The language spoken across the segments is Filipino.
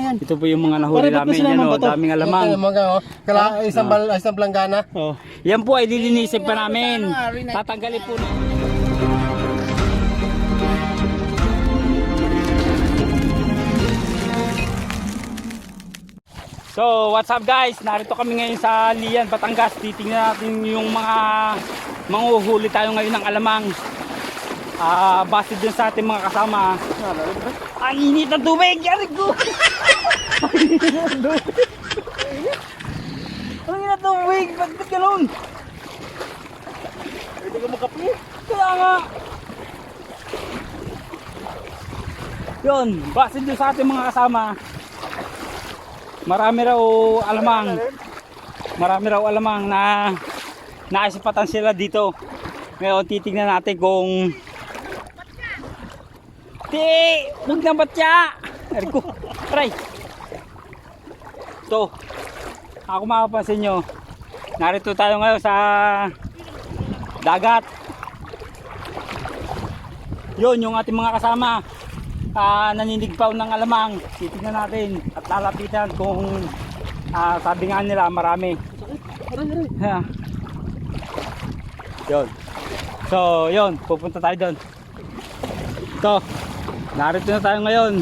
Ito po yung mga nahuli Pare, namin. Yan ba o, daming alamang. Ito, mga, oh, kala, isang, bal, isang planggana. Oh. Yan po ay lilinisin pa namin. Tatanggalin po. So, what's up guys? Narito kami ngayon sa Lian, Batangas. Titingnan natin yung mga manguhuli tayo ngayon ng alamang. Ah, base dun sa ating mga kasama. Ang init ng tubig! Yari ko! Ang init ng tubig! Ang init ng tubig! Ba't ba't ganun? Pwede ka makapi. Kaya nga. Yun, base dun sa ating mga kasama. Marami raw alamang. Marami raw alamang na naisipatan sila dito. Ngayon titingnan natin kung Ti! Huwag na batya! Erko, try! Ito, ako makapansin nyo, narito tayo ngayon sa dagat. Yun, yung ating mga kasama, ah naninigpaw ng alamang. Titignan natin at lalapitan kung ah, sabi nga nila marami. Ha. yun. So, yun, pupunta tayo doon. Ito, narito na tayo ngayon.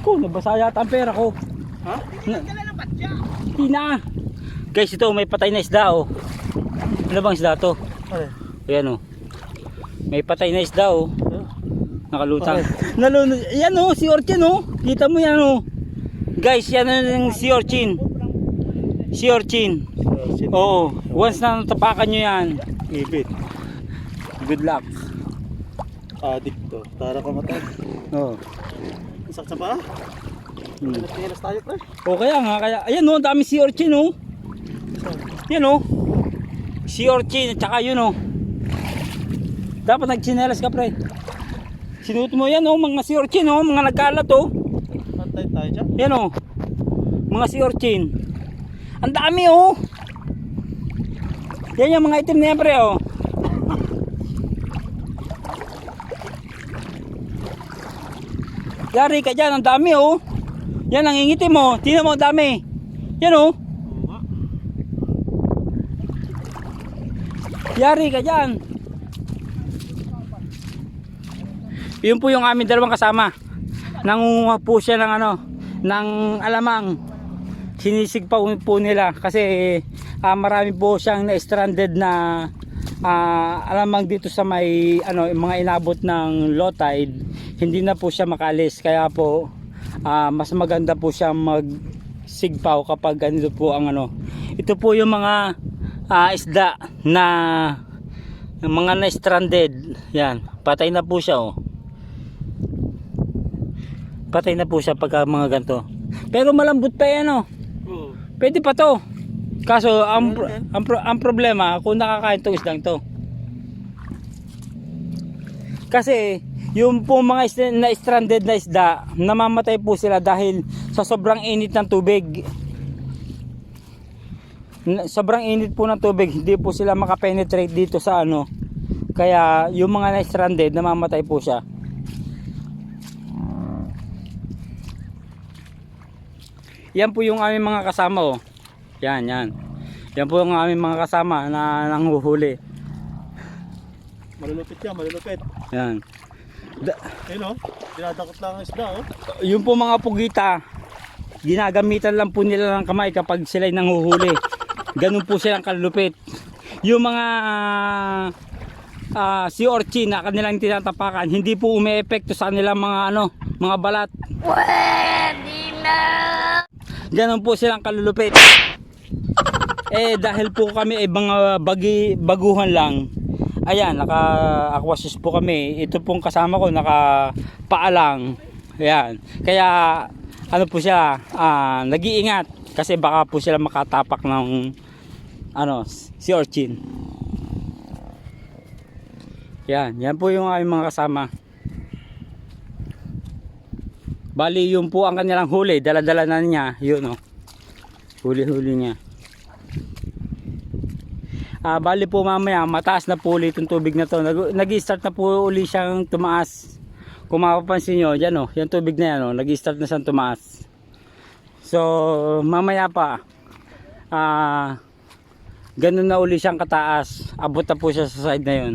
Ko, nabasa yata ang pera ko. Ha? Hindi na. Guys, ito may patay na isda oh. Ano bang isda to? Ayan oh. May patay na isda oh. Nakalutang. Nalun yan oh, si Orchin oh. Kita mo yan oh. Guys, yan ang si Orchin. Si Orchin. Oo. Once na natapakan nyo yan, Ibit. good luck. Adik to. Tara ka matay. Oo. Saksa pa? Hmm. Nagtihilas tayo, pre. O kaya nga, kaya, ayan oh, ang dami si Orchin oh. Yan oh. Si Orchin, at saka yun oh. Dapat nagsinelas ka pre. Sinuot mo yan oh, mga si Orchin oh, mga nagkalat oh. Pantay tayo dyan. Yan oh. Mga si Orchin. Ang dami oh. Yan yung mga itim na yan pre oh. Yari ka dyan, ang dami oh. Yan ang ingitim mo. Tingnan mo ang dami. Yan oh. Yari ka dyan. Yun po yung aming dalawang kasama. Nangunguha po siya ng ano, ng alamang. Sinisig pa po nila kasi ah, marami po siyang na-stranded na ah, alamang dito sa may ano, mga inabot ng low tide. Hindi na po siya makalis kaya po ah, mas maganda po siya mag sigpaw kapag ganito po ang ano. Ito po yung mga ah, isda na mga na-stranded. Yan, patay na po siya oh. Patay na po siya pagka mga ganito. Pero malambot pa yan oh. Pwede pa to. Kaso ang, ang, ang problema kung nakakain to isdang to. Kasi yung po mga na stranded na isda, namamatay po sila dahil sa sobrang init ng tubig. Sobrang init po ng tubig, hindi po sila makapenetrate dito sa ano. Kaya yung mga na stranded, namamatay po siya. Yan po yung aming mga kasama oh. Yan, yan. Yan po yung aming mga kasama na nanghuhuli. Malulupit yan, malulupit. Yan. Da- Ayun o. Dinadakot lang ang isda oh. yung po mga pugita, ginagamitan lang po nila ng kamay kapag sila'y nanghuhuli. Ganun po silang kalupit. Yung mga ah, si Orchi na kanilang tinatapakan, hindi po umeepekto sa kanilang mga ano, mga balat. Ganun po silang kalulupit. Eh dahil po kami ay mga bagi, baguhan lang. Ayan, naka aquasus po kami. Ito pong kasama ko naka paalang. Ayan. Kaya ano po siya, ah, nag-iingat kasi baka po sila makatapak ng ano, si Orchin. Yan, yan po yung aming mga kasama. Bali, yun po ang kanilang huli. Dala-dala na niya. Yun, oh. Huli-huli niya. Ah, bali po mamaya, mataas na po ulit yung tubig na to. Nag- Nag-start na po uli siyang tumaas. Kung mapapansin nyo, yan o, yung tubig na yan o, nag-start na siyang tumaas. So, mamaya pa, ah, ganun na uli siyang kataas. Abot na po siya sa side na yun.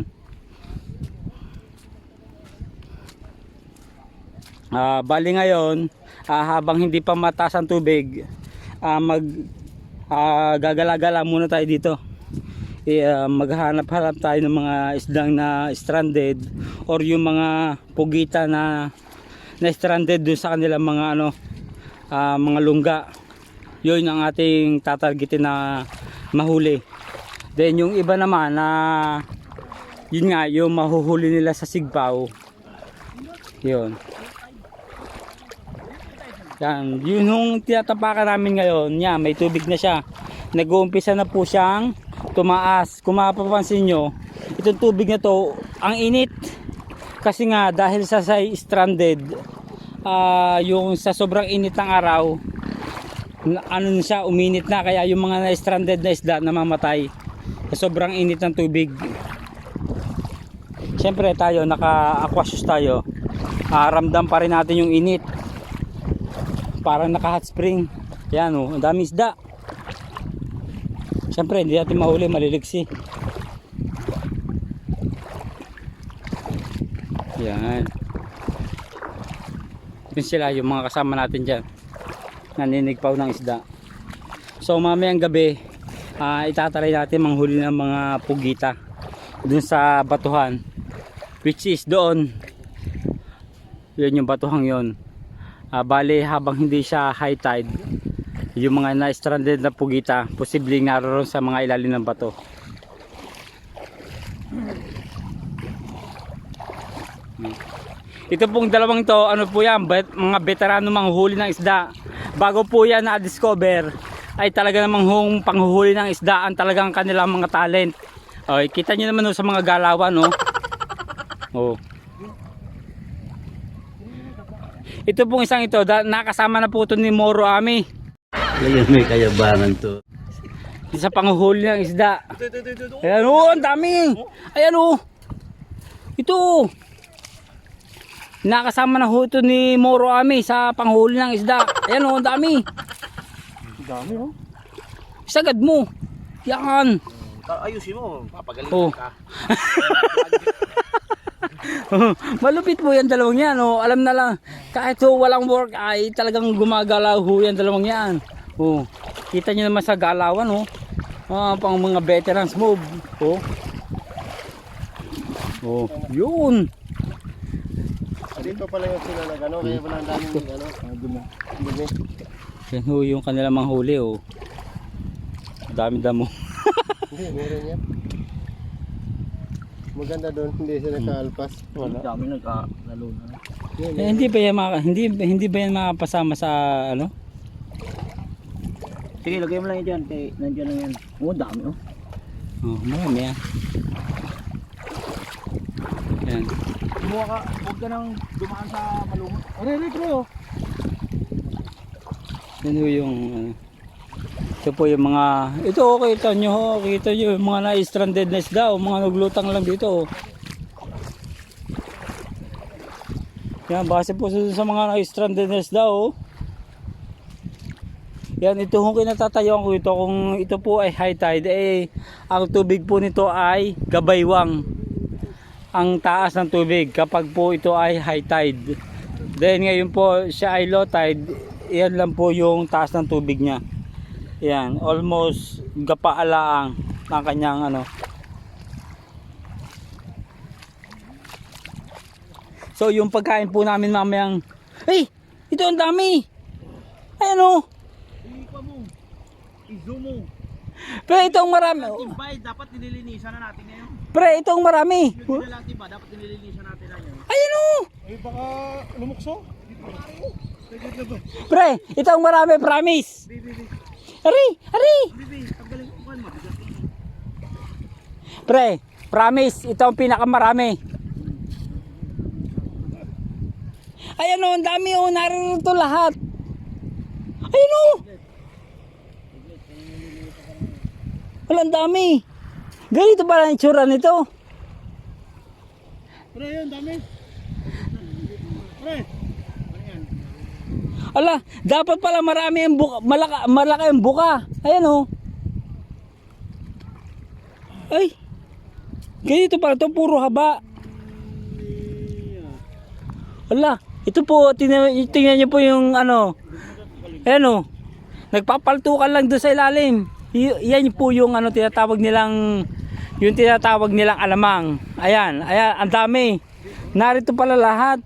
Ah, bali ngayon, ah, habang hindi pa mataas ang tubig, ah, mag ah, gagala-gala muna tayo dito. Eh, ah, maghanap-hanap tayo ng mga isdang na stranded or yung mga pugita na na stranded dun sa kanilang mga ano ah, mga lungga. Yun ang ating tatargetin na mahuli. Then yung iba naman na yun nga yung mahuhuli nila sa sigpaw. Yun. Yan, yun yung tinatapakan namin ngayon, yan, may tubig na siya. Nag-uumpisa na po siyang tumaas. Kung mapapansin nyo, itong tubig na to, ang init. Kasi nga, dahil sa say stranded, ah, yung sa sobrang init ng araw, ano na siya, uminit na. Kaya yung mga na-stranded na isda namamatay. Sa sobrang init ng tubig. Siyempre tayo, naka-aquasius tayo. Ah, ramdam pa rin natin yung init parang naka hot spring. Yan oh, ang dami isda. Syempre hindi natin mahuli maliliksi. Yan. Yun sila yung mga kasama natin dyan. Naninigpaw ng isda. So mamayang gabi ah, itataray natin manghuli ng mga pugita dun sa batuhan which is doon. Yun yung batuhang yon Ah, bali habang hindi siya high tide, yung mga na-stranded na pugita, posibleng naroon sa mga ilalim ng bato. Ito pong dalawang to, ano po yan, bet, mga veterano manghuli ng isda. Bago po yan na-discover, ay talaga namang hung panghuhuli ng isda ang talagang kanilang mga talent. Okay, kita nyo naman oh, sa mga galawan, no? Oh. Ito pong isang ito, da, nakasama na po ito ni Moro Ami. Ngayon may kayabangan to. Isa panghuhuli ng isda. Ayan o, ang dami. Ayan o. Ito. Nakasama na ho ito ni Moro Ami sa panghuli ng isda. Ayan o, ang dami. Ang dami, oh. Isagad mo. Yan. Ayusin mo, papagaling Oh. ka. Malupit po yan dalawang yan. Oh. Alam na lang, kahit ho walang work ay talagang gumagalaw ho yan dalawang yan. Oh. Kita nyo naman sa galawan. Oh. Ah, pang mga veterans move. Oh. Oh, yun. Dito pala yung sila na gano'n, kaya pala ang daming ano, ah. Yan ho yung kanilang manghuli. Oh. Dami damo. Hindi, meron yan. Maganda doon, hindi sila nakaalpas. Wala. Dami nag-lalo na. Eh, hindi ba yan maka, hindi hindi ba yan makapasama sa ano? Sige, lagay mo lang yan dyan. Kay, nandiyan lang yan. Oo, dami oh. Oh, marami yan. Yan. Kumuha ka, huwag ka nang dumaan sa malumot. Are, are, bro. Yan yung ano. Ito po yung mga ito oh, kita nyo ho, kita nyo yung mga na-stranded na isda mga naglutang lang dito oh. Yan, base po sa mga na-stranded na isda oh. Yan, ito kung kinatatayuan ko ito kung ito po ay high tide eh ang tubig po nito ay gabaywang ang taas ng tubig kapag po ito ay high tide. Then ngayon po siya ay low tide, yan lang po yung taas ng tubig niya. Yan, almost gapaalaang ng kanyang ano. So yung pagkain po namin mamayang, hey, ito ang dami. Ayan o. Ipa mo. Izo mo. Pre, itong marami. Tibay, dapat nililinisan na natin ngayon. Pre, itong marami. Yung nila tiba, dapat nililinisan natin na yun. Ayan o. Ay, baka lumukso. Sagad na ba? Pre, itong marami, promise. Bibi, bibi. Ari, ari. Pre, promise, ito ang pinakamarami. Ayan o, ang dami o, naririto lahat. Ayan o. Wala, ang dami. Ganito pala ang itsura nito. Pre, yun, dami. Pre. Ala, dapat pala marami ang buka, malaka, malaki ang buka. Ayan oh. Ay. Ganito pala to puro haba. Ala, ito po, tingnan, tingnan niyo po yung ano. Ayan oh. Nagpapaltukan lang doon sa ilalim. Yan po yung ano tinatawag nilang yung tinatawag nilang alamang. Ayan, ayan, ang dami. Narito pala lahat.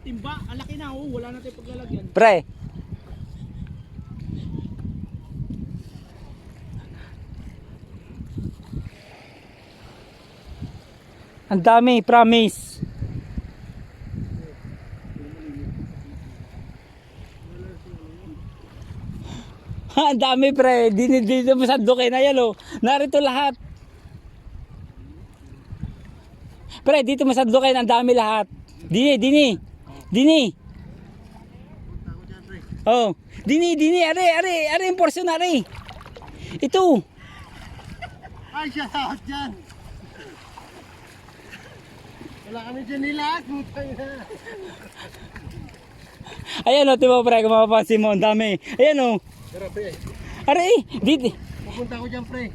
Ng timba. Ang laki na, oh. Wala natin paglalagyan. Pre. Ang dami, promise. Ang dami pre. Dito, dito mo sa duke na yan oh. Narito lahat. Pre, dito mo sa duke ang dami lahat. Dini, dini. Dini. Oh, dini, dini, are, are, are, yung portion, are. Ito. Ay, shout out dyan. Wala kami dyan nila. Ayan o, diba pre, kung mapapansin mo, ang dami. Ayan o. Tara, pre. Are, dito, Pupunta ko dyan, pre.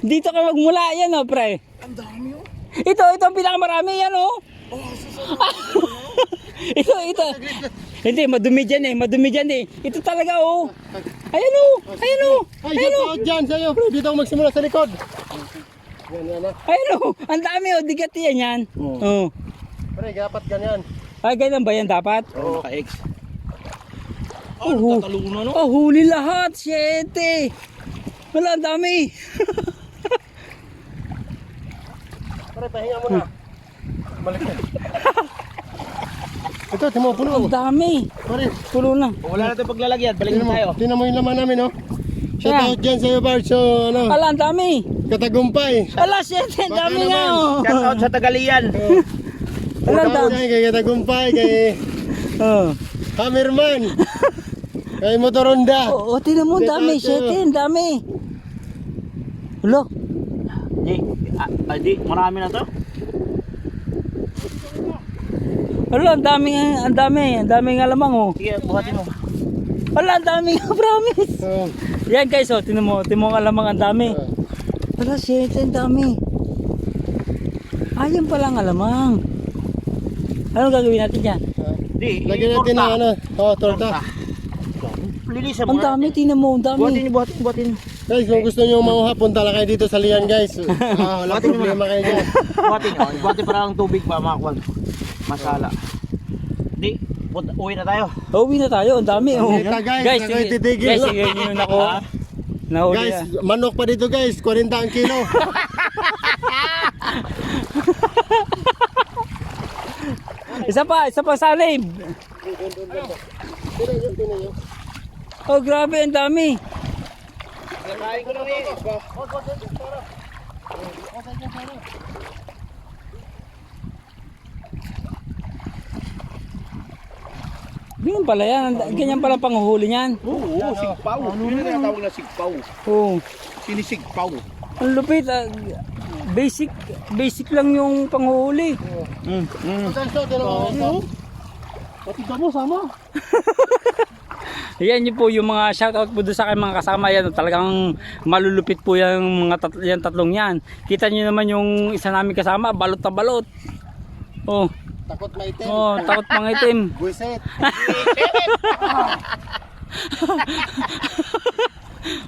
dito ka magmula, ayan o, pre. Ang dami, oh. Ito, ito ang pinakamarami, yan o. ito, ito. Hindi, madumi dyan eh, madumi dyan eh. Ito talaga o. Ayan o, ayan o, Ay, ayan shout o. out dyan sa'yo, pre. Dito ako magsimula sa likod. Yan, yan, ah. Ayan o, ang dami o, digat yan yan. Oo. Oh. Pre, dapat ganyan. Ay, ganyan ba yan dapat? Oh, naka-X. Oh, Oh, nagtataluna, no? Oh, huli lahat, syete. Wala, ang dami. Pre, pahinga mo na. Balik na. Ito, timo, puno. Ang dami. Pare, Pulo na. Kung wala natin paglalagyan, balik tingnan na tayo. tingnan mo yung laman namin, oh. Shout Yeah. out dyan sa'yo, Bart. So, ano, Ala, ang dami. katagumpay. Ala, syete, ang dami nga. Oh. Shout out sa Tagalian. Ala, ang dami. kay katagumpay, kay Oh. Hammerman. kay Motoronda. Oo, oh, tinan mo, ang dami. Syete, ang dami. Ulo. Di, ah, ah, di, marami na to. Ala, ang dami, ang dami. Ang dami nga lamang, oh. Sige, buhatin mo. Ala, ang dami nga, promise. Oh, Yan guys, oh, tinan mo, tinan mo ang lamang ang dami. ah. Ala, syete, ang dami. Ayun pala ang alamang. Anong gagawin natin dyan? Ah. Di, Lagyan natin ng ano, oh, torta. Lilisan mo. Ang dami, tinan mo, ang Buhatin dami. buhatin, buhatin niyo. Guys, kung gusto nyo mamuha, punta lang kayo dito sa Lian, guys. Ah, wala Buhatin problema kayo dyan. Buhatin niyo. Buhatin para ang tubig pa, makakuan. Masala. Di, uwi na tayo. Uwi na tayo, ang dami. Oh. Kita, guys, guys, ako sige, titigil. guys, sige nyo yun ako. Nahuli Guys, na. manok pa dito, guys. 40 ang kilo. Isa pa, isa pa nyo. Oh, grabe, ang dami. Nakain ko lang eh. Ganyan pala yan, ganyan pala panghuhuli niyan. Oo, oo, sigpaw. Yun yung tinatawag na sigpaw. Oh, Sinisigpaw. ang lupit. ah, basic, basic lang yung panghuhuli. Mm, mm. Pati ka mo, sama. Yan yun po yung mga shoutout po doon sa aking mga kasama yan. Talagang malulupit po yung mga tat yan, tatlong yan. Kita nyo naman yung isa namin kasama, balot na balot. Oh, Takot na itim. oh, takot mga itim. Buiset.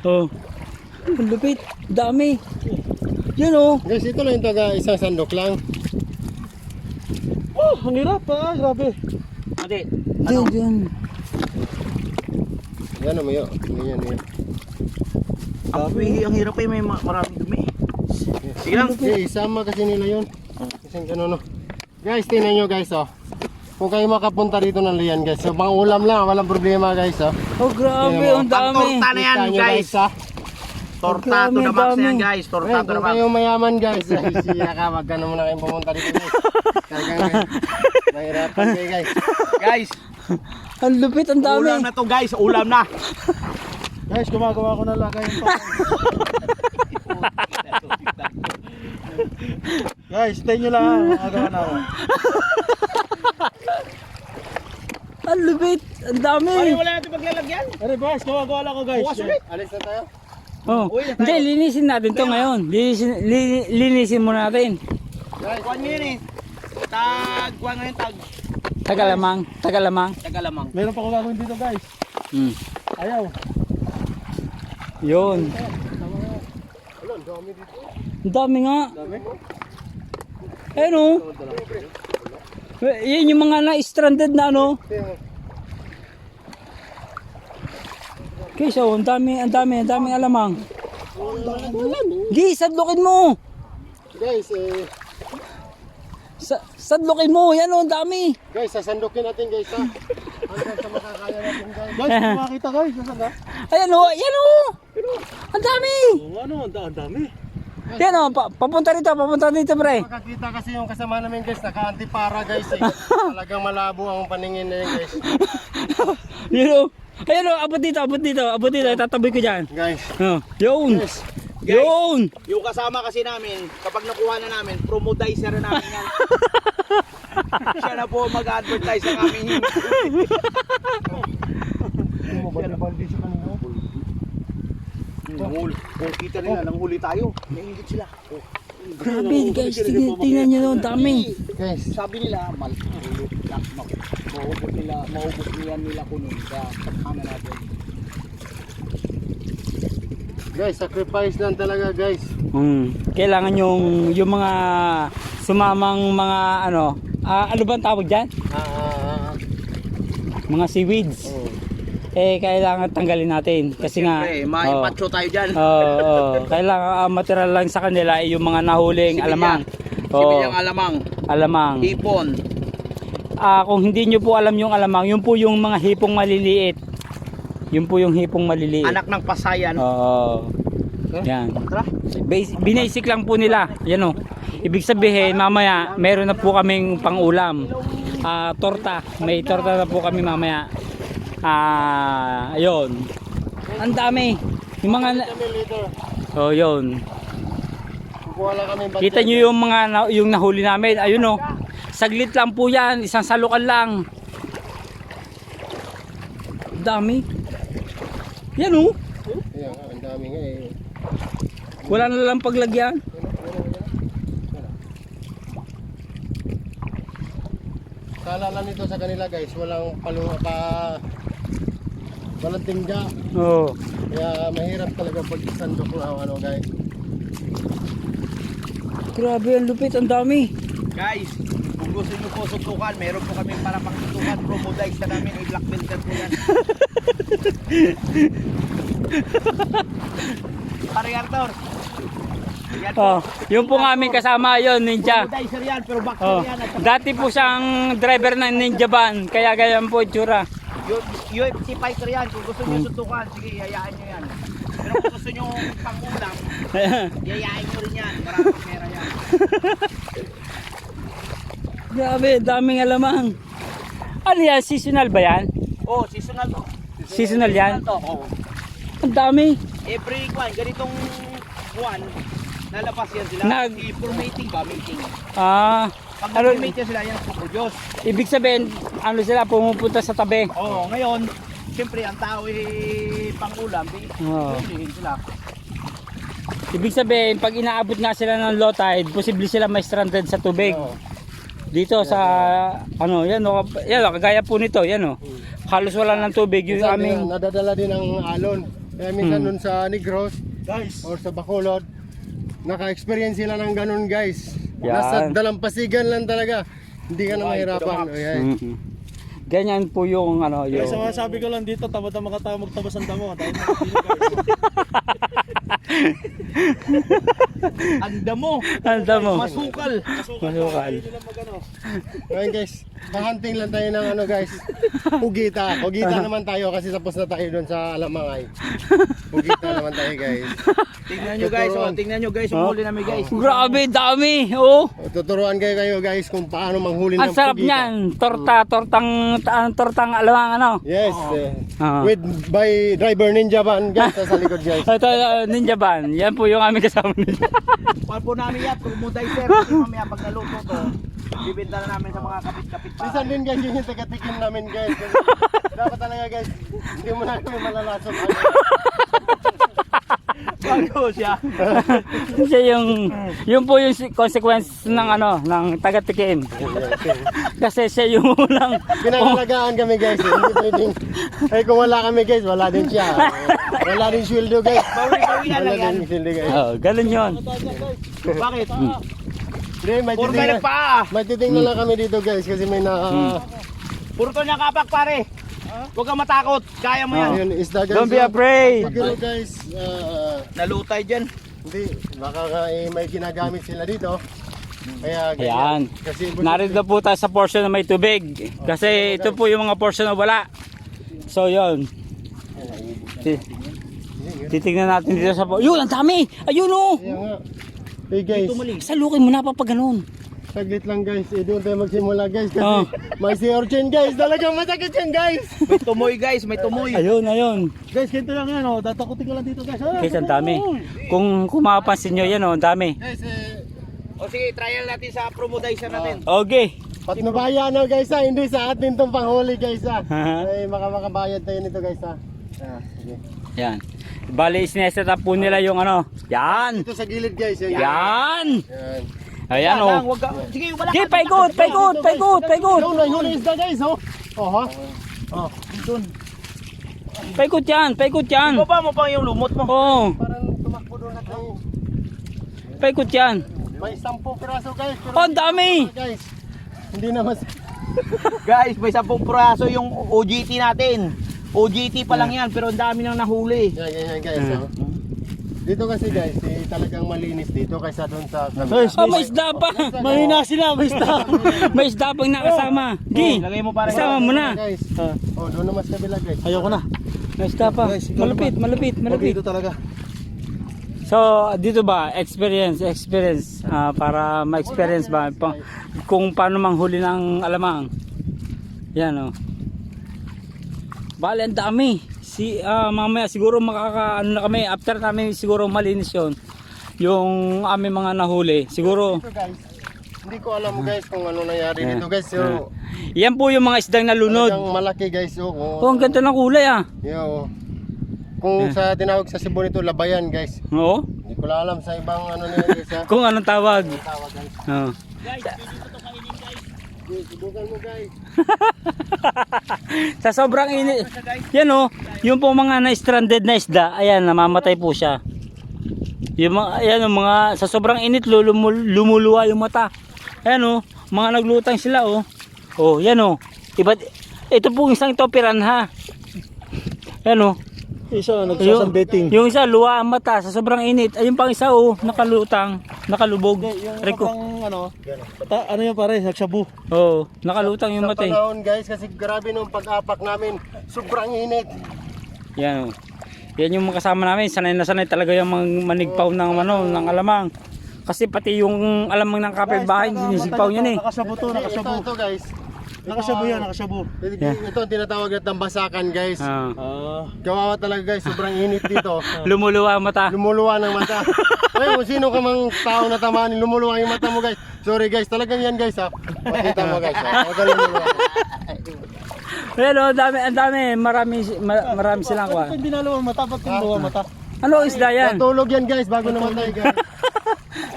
Oh. Ang lupit, dami. Yan oh. Guys, ito lang yung taga isang sandok lang. Oh, ang hirap ah. Grabe. Ate, Diyan, diyan. Yan, umayo. Yan, yan. ang, ang hirap eh. May ma- maraming dumi. Sige lang. Okay, isama kasi nila yun. Kasi ano, no. Guys, tingnan nyo guys, oh. Kung kayo makapunta dito ng Lian, guys. So, pang ulam lang, walang problema, guys, oh. Oh, grabe, ang dami. Torta na yan, Kita nyo, guys. ha. Torta to the max dami. yan, guys. Torta to the kung max. kayo mayaman, guys. Ay, siya ka, wag ka na muna kayong pumunta dito, guys. Talagang, mahirapan kayo, guys. Guys, Ang lupit, ang dami. ulam na to, guys. Ulam na. Guys, gumagawa ko na lagay yung Guys, stay nyo lang ha. Gumagawa na ako. Ang. Ang dami. wala natin maglalagyan. Ano guys, gumagawa lang ako guys. Bukas ulit. Alis na tayo. Oh. Uy. Hindi, linisin natin to ngayon. Linisin, li- linisin muna natin. Guys, Kuhan nyo yun eh. Tag, kuhan ngayon tag. Tagalamang. Tagalamang. Tagalamang. Meron pa ko gagawin dito guys. Hmm. Ayaw. Yun. ang dami dito. Ang dami nga. Ayun oh. Eh, Yan yung mga na-stranded na ano. Okay, so ang dami, ang dami, ang daming alamang. Gi, sadlukin mo. Guys, eh, Sa, sadlukin mo. Yan oh, ang dami. guys, sasandukin natin guys ha. Hanggang sa makakaya natin guys. Guys, kung makita guys, nasaan ka? Ayan oh, yan oh. Ang dami. Oo, ano, ang dami. Yan oh, pa- papunta rito, papunta dito pre. Makakita kasi yung kasama namin guys, naka-antipara guys eh. Talagang malabo ang paningin na yun guys. Yun oh. Ayan oh, abot dito, abot dito, abot dito. Tataboy ko dyan. Guys, Oh, yun. guys, Yun. Yung kasama kasi namin, kapag nakuha na namin, promodizer na namin yan. Siya na po mag-advertise ng aming Hul, kung kita nila, nang huli tayo, naingit sila. Oh, Grabe guys, tingnan, nyo ang dami. guys. Sabi nila, mal, hulot, yak, ma- maubos nila, maubos nila nila kunin sa kapana natin. Guys, sacrifice lang talaga guys. Hmm. Kailangan yung yung mga sumamang mga ano, ah, ano ba ang tawag diyan? Ah, ah, ah. Mga seaweeds. Oh. Eh kailangan tanggalin natin kasi nga Siyempre, oh, maipacho tayo dyan. oh, oh, kailangan ang material lang sa kanila ay yung mga nahuling Sibilyang. alamang. Sibilyang Oh, alamang, alamang. hipon, Ah, kung hindi nyo po alam yung alamang, yun po yung mga hipong maliliit. Yun po yung hipong maliliit. anak ng pasayan. Oo. Yan. Tara. Bas- binasic lang po nila. Yan o. Ibig sabihin, mamaya, meron na po kaming pangulam. Ah, torta. May torta na po kami mamaya. Ah, ayun. Ang dami. Yung mga... Kami. Oh, yun. Kukuha lang kami budget. Kita nyo yung mga na- yung nahuli namin. Ayun o. Saglit lang po yan. Isang salukan lang. Ang Dami. Yan o. Ayan, nga, ang dami nga eh. Wala na lang paglagyan. Kala lang nito sa kanila guys, walang palu pa walang tingga. Oo. Kaya mahirap talaga pag sandok na ano guys. Grabe, ang lupit. Ang dami. Guys, kung gusto nyo po suntukan, meron po kami para pangsuntukan. Promodize na namin, i-black belt po yan. Pare Arthur. Yan po. Oh, yung po nga aming kasama yon ninja. Promodizer yan, pero boxer Oh, yan. Dati po siyang driver ng Ninja Van, kaya ganyan po itsura. U- UFC fighter yan. Kung gusto nyo suntukan, sige, yayaan nyo yan. Pero kung gusto nyo pangulam, yayain nyo rin yan. Maraming pera yan. Grabe, daming alamang. Ano yan, seasonal ba yan? Oh, seasonal to. Seasonal yan? to. Oh. Ang dami. Every kwan, ganitong buwan, lalabas yan sila. Nag- I-formating ba? Mating. Ah, Pag ano, yan sila, yan ang produce. ibig sabihin, ano sila, pumupunta sa tabi. Oo, ngayon, siyempre ang tao eh, pangulam, di, Oo. hulihin sila. Ibig sabihin, pag inaabot nga sila ng low tide, posible sila may stranded sa tubig. Oo. Dito sa, ano, yan o, yan o, kagaya po nito, yan o. Halos wala ng tubig, yung aming, din, nadadala din ng alon. Kaya minsan Hmm. nun sa Negros Guys, or sa Bacolod, naka-experience sila ng ganun guys. Yan. Nasa dalampasigan lang talaga. Hindi ka na mahirapan. Ayan. Mm-mm. Ganyan po yung, ano, yung, ang masabi ko lang dito, tamad na makatawa magtabas ang damo. Dahil Ang damo, Anda mo. masukal. Masukal. Ngayon guys, kahanting lang tayo ng ano guys. Pugita. Pugita naman tayo kasi tapos na tayo doon sa Alamangay. Pugita naman tayo guys. Tingnan nyo guys, oh, tingnan nyo guys, yung huli namin guys. Grabe, dami. Oh. Tuturuan kayo kayo guys kung paano manghuli Ang ng sarap pugita. niyan. Torta, tortang, ta- tortang alamang ano. Yes. eh. Ah. with by driver Ninja Van guys sa likod guys. Ito, uh, Ninja Van. Yan po yung aming kasama ninja. Kuhan po namin yan, Promoday sir. Kasi mamaya pag naluto to, bibenta na namin sa mga kapit-kapit pa. Minsan din guys yung taga-tikim namin guys. Dapat talaga guys, hindi mo na kami Bago siya. Siya yung, yun po yung consequence ng ano, ng taga-tikim. Kasi siya yung unang, Pinangalagaan kami guys. eh. Hindi pwedeng, eh kung wala kami guys, wala din siya. Wala din sweldo guys. Bawi-bawian Wala lang yan. din sweldo guys. oh, ganun yun. Bakit? Hindi, may Puro nagpaa. may titingnan lang kami dito guys kasi may na... Puro to niya kapak pare. Huwag kang matakot. Kaya mo yan. Ayun, isda guys. Don't be oh. afraid. Siguro guys, ah, Nalutay dyan. hindi, baka eh, may ginagamit sila dito. Kaya. Ayan. Kasi Narito po tayo sa portion na may tubig. Kasi ito po yung mga portion na wala. So yun. Ti- Titignan natin dito sa. Yun, ang dami! Ayun oh! Kaya nga. Hey guys, Salukin mo na pa pag ganun. Saglit lang guys. Eh, doon tayo magsimula guys. Kasi Oh. may si Orchin guys. Talagang masakit yan guys. May tumoy guys, may tumoy. Ayun, ayun. Guys, ganito lang yan oh. Tatakutin ko lang dito guys. Ah, Guys, ang dami. Kung, kung mapapansin nyo yan oh, ang dami. Guys, eh, O sige, trial natin sa promodizer natin. Okay. patnubaya na guys ha. Hindi sa atin tong panghuli guys ha. Aha. Ay, maka makabayad tayo nito guys ha. Ah, sige. Yan. Bali, sineset up po nila yung ano. Yan. Ito sa gilid guys. Yan. Yan. Yan. Ayan lang, oh. Sige, wala ka. paikot, paikot, paikot, paikot. Yung nahuli isda guys oh. Oh ha. Oh, dun. Paikot yan, paikot yan. Baba mo pa yung lumot mo. Oo, Parang tumakbo doon na tayo. paikot yan. May 10 piraso guys. Pero Oh, dami. guys. Hindi naman Guys, may 10 praso yung OGT natin. OGT pa lang yan, pero ang dami nang nahuli. Yan, yan, yan guys. Hmm. oh. Dito kasi guys, eh, talagang malinis dito kaysa doon sa Guys, Oh, may isda pa. Mahina sila, may isda. May isda pang nakasama. Gi, Lagay mo pare. isama mo na. Guys. Oh, doon naman sa kabila guys. Ayoko na. May isda pa. Guys, ikaw Malupit, malupit, Okay, malupit. ito talaga. So, dito ba, experience, experience, ah, para ma-experience ba pa, kung paano manghuli ng alamang. Yan oh. Bale, ang dami. Si, ah, mamaya siguro makaka, ano na kami, after namin siguro malinis yon yung aming mga nahuli. Siguro, guys. Hindi ko alam guys kung ano nangyari dito guys. So, yan po yung mga isdang nalunod. talagang malaki guys. Oh, oh. Oh, ang ganda ng kulay ah. Yo. Kung sa tinawag sa Cebu nito, labayan guys. Oo. Hindi ko alam sa ibang ano nila guys. Kung anong tawag. Tawag guys. Oo. Okay, Subukan mo guys. Sa sobrang init. Yan oh, yung po mga na-stranded na isda, ayan, namamatay po siya. Yung mga, ayan oh, mga, sa sobrang init, lulumul, lumuluwa yung mata. Ayan oh, mga naglutang sila oh. Oh, yan oh. Iba, ito po isang to piranha. Ayan oh. Isa, Yung, nagsasambeting. yung isa, luwa ang mata sa sobrang init. Ayun pang isa oh, nakalutang, nakalubog. Yung Rico. kapang, ano, ta, ano yung pare, nagsabu. Oh, nakalutang yung Sa mata eh. panahon guys, kasi grabe nung pag-apak namin. Sobrang init. Yan oh. Yan yung kasama namin, sanay na sanay talaga yung mga manigpaw ng ano, ng alamang. Kasi pati yung alamang ng kapitbahay, sinisigpaw yan eh. Nakasabu to, Ito, nakasabu. ito guys. Nakasabu yan, nakasabu. Ito, Yeah. ito ang tinatawag natin basakan guys. Ah. Ah, Kawawa talaga guys, sobrang init dito. lumuluwa ang mata. Lumuluwa ng mata. Ay, kung sino ka mang tao na tamaan, lumuluwa yung mata mo guys. Sorry guys, talagang yan guys ha. Makita mo guys ha. Huwag kang lumuluwa. Pero ang dami, ang dami, marami, ma- marami silang Bakit kuha. hindi nalawang mata? Ba't yung luwang mata? Ano isda yan? Natulog yan guys bago namatay guys.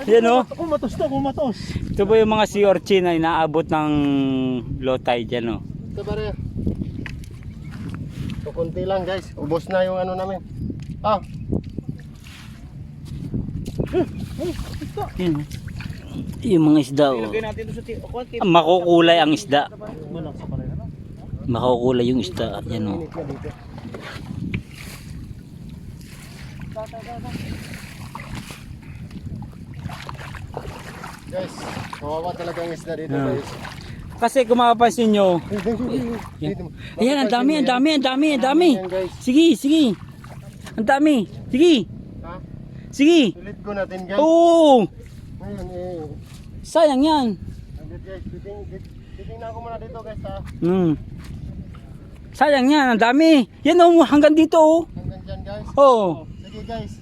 Yan oh. Kumatos to, kumatos. Ito po yung mga sea urchin na inaabot ng low tide yan oh. Ito pare. So, kunti lang guys. Ubos na yung ano namin. Ah, Yan oh. Yung mga isda oh. Ti- konti. Makukulay ang isda. Ano? Makukulay yung isda. Yan oh. Guys, kawawa talaga ang isda dito guys. Kasi kung mapapansin nyo, Dito. Ayan, ang dami, ang dami, ang dami, ang dami. Yan guys. Sige, sige. Ang dami. Sige, Ha? sige. Ulit ko natin guys. Oo, Ngayon eh. sayang yan. Agad guys, titing, tit- titingnan ko muna dito guys ha. Hmm. Sayang yan, ang dami. Yan oh, hanggang dito oh. Hanggang dyan guys. Oh. Guys.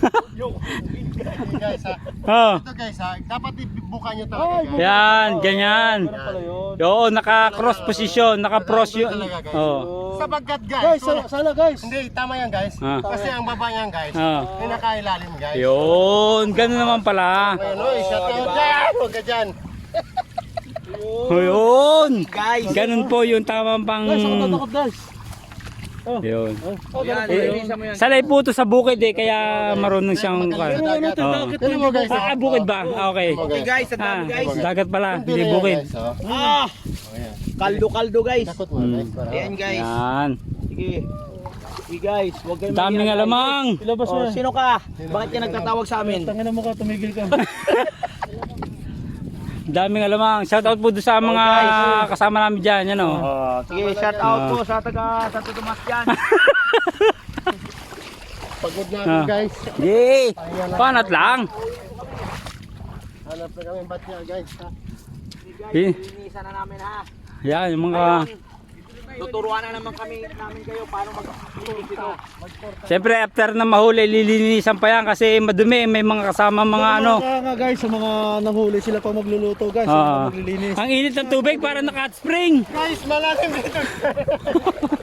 Sige guys ha. Oh. Ito guys ha. Dapat ibuka nyo talaga guys. Yan, ganyan. Pala yun. Oo, naka-cross position, naka-cross yun. Talaga, guys. Oh. Sapagkat guys. Guys, wala- sana, sana guys. Hindi, tama yan guys. Ah. Kasi ang baba niyan guys. Ah. May nakailalim guys. Yun, ganun naman pala. Ayan oy, shout out dyan. Huwag ka dyan. Yun. Guys. Ganun po yung tamang pang... Guys, ako tatakot guys. Yun. Oh, Yan, yun. linisan mo yan. Sanay po to sa bukid eh, kaya marunong siyang... Magaling sa dagat. Oo. Tignan mo guys. Ah, bukid ba? Ah, okay. Okay guys, ang Ah, dami guys. dagat pala, Hindi na bukid. oh. Ah, Oh, yan. kaldo-kaldo guys. Para- Ayan guys. Yan. Sige. Sige guys, huwag kayong Daming guys. alamang. Ilabas Oh, sino ka? Bakit ka nagtatawag sa amin? Tangina mo ka, tumigil ka. Daming alamang. Shout out po doon sa mga kasama namin dyan. Yan o. Oh, sige, shout out po sa taga Santo Tomas dyan. Pagod na Ah. ako guys. Yay! Panat lang. Hanap na kami bat niya guys. ha? Eh, Linisan na namin ha. Yan, yung mga... Tuturuan na naman kami namin kayo paano mag-linis ito. Siyempre, after na mahuli, lilinisan pa yan kasi madumi. May mga kasama mga ano. Kaya nga guys, sa mga nanghuli sila pa magluluto guys. Sila pa maglilinis. Ang init ng tubig para naka-hot spring. Guys, malalim dito.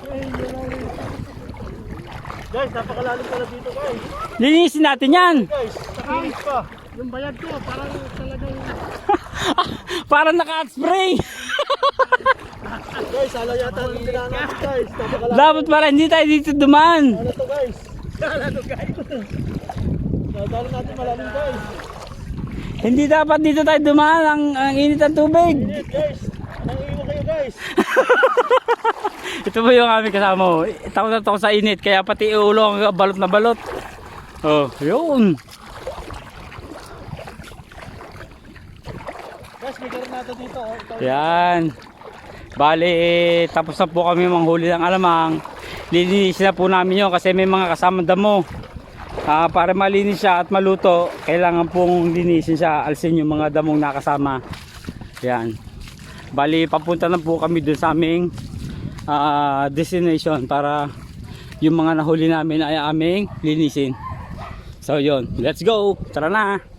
Guys, napakalalim pala dito guys. Linisin natin yan. Guys, nakinis pa. Yung bayad ko, parang talagang... para naka-hot spring. Guys, ala yata ang tinanong guys. Dapat para hindi tayo dito duman. Ano to guys? Ano to guys? Nadalo natin malalim guys. Hindi dapat dito tayo duman. Ang, ang init ng tubig. Init guys. Nang iwan kayo guys. Ito po yung aming kasama. oh. Takot na takot sa init. Kaya pati ulo ang balot na balot. Oh, yun. Guys, may karinata dito. Oh. Yan. Bali, tapos na po kami manghuli ng alamang. Linisin na po namin yun kasi may mga kasama damo. Ah, para malinis siya at maluto, kailangan pong linisin siya, alsin yung mga damong nakasama. Yan. Bali, papunta na po kami dun sa aming ah, destination para yung mga nahuli namin ay aming linisin. So yun, let's go! Tara na!